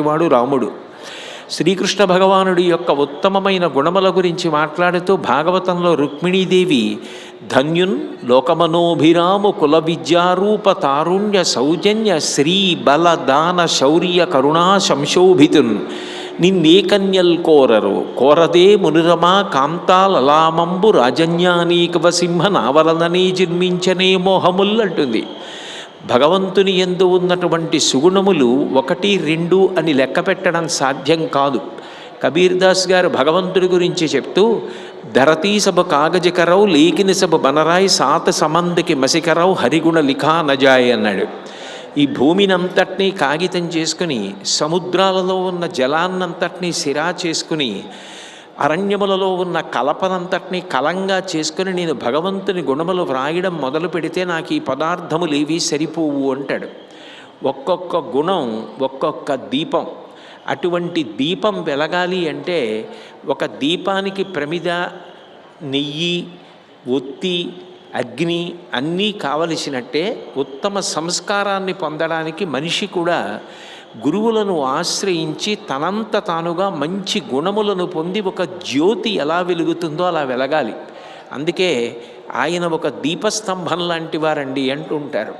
వాడు రాముడు. శ్రీకృష్ణ భగవానుడి యొక్క ఉత్తమమైన గుణముల గురించి మాట్లాడుతూ భాగవతంలో రుక్మిణీదేవి ధన్యున్ లోకమనోభిరాము కుల విద్యారూప తారుణ్య సౌజన్య శ్రీ బల దాన శౌర్య కరుణా సంశోభితున్. నిన్నే కన్యల్ కోరరు. కోరదే మునురమా కాంతాలలామంబు రాజన్యానీకవ సింహ నావలననే జన్మించనే మోహముల్ అంటుంది. భగవంతుని ఎందు ఉన్నటువంటి సుగుణములు ఒకటి రెండు అని లెక్క పెట్టడం సాధ్యం కాదు. కబీర్దాస్ గారు భగవంతుడి గురించి చెప్తూ ధరతీ సభ కాగజకరవు లేకిని సభ బనరాయి సాత సమందికి మసికరవు హరిగుణ లిఖా నజాయ్ అన్నాడు. ఈ భూమినంతటినీ కాగితం చేసుకుని సముద్రాలలో ఉన్న జలాన్నంతటినీ సిరా చేసుకుని అరణ్యములలో ఉన్న కలపనంతటినీ కలంగా చేసుకుని నేను భగవంతుని గుణములు వ్రాయడం మొదలు పెడితే నాకు ఈ పదార్థములేవి సరిపోవు అంటాడు. ఒక్కొక్క గుణం ఒక్కొక్క దీపం అటువంటి దీపం వెలగాలి అంటే ఒక దీపానికి ప్రమిద నెయ్యి ఒత్తి అగ్ని అన్నీ కావలసినట్టే ఉత్తమ సంస్కారాన్ని పొందడానికి మనిషి కూడా గురువులను ఆశ్రయించి తనంత తానుగా మంచి గుణములను పొంది ఒక జ్యోతి ఎలా వెలుగుతుందో అలా వెలగాలి. అందుకే ఆయన ఒక దీపస్తంభం లాంటి వారండి అంటుంటారు.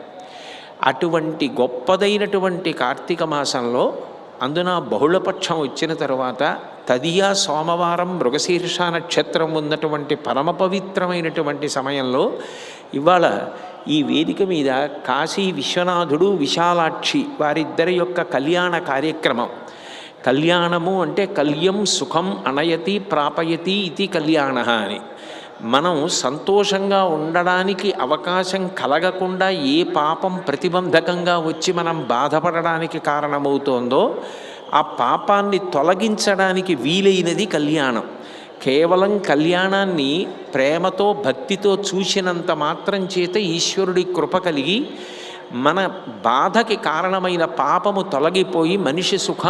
అటువంటి గొప్పదైనటువంటి కార్తీక మాసంలో అందున బహుళపక్షం వచ్చిన తరువాత తదియా సోమవారం మృగశీర్ష నక్షత్రం ఉన్నటువంటి పరమ పవిత్రమైనటువంటి సమయంలో ఇవాళ ఈ వేదిక మీద కాశీ విశ్వనాథుడు విశాలాక్షి వారిద్దరి యొక్క కళ్యాణ కార్యక్రమం. కళ్యాణము అంటే కళ్యం సుఖం అనయతి ప్రాపయతి ఇది కళ్యాణ అని. మనం సంతోషంగా ఉండడానికి అవకాశం కలగకుండా ఏ పాపం ప్రతిబంధకంగా వచ్చి మనం బాధపడడానికి కారణమవుతోందో ఆ పాపాన్ని తొలగించడానికి వీలైనది కళ్యాణం. కేవలం కళ్యాణాన్ని ప్రేమతో భక్తితో చూసినంత మాత్రం చేత ఈశ్వరుడి కృప కలిగి మన బాధకి కారణమైన పాపము తొలగిపోయి మనిషి సుఖ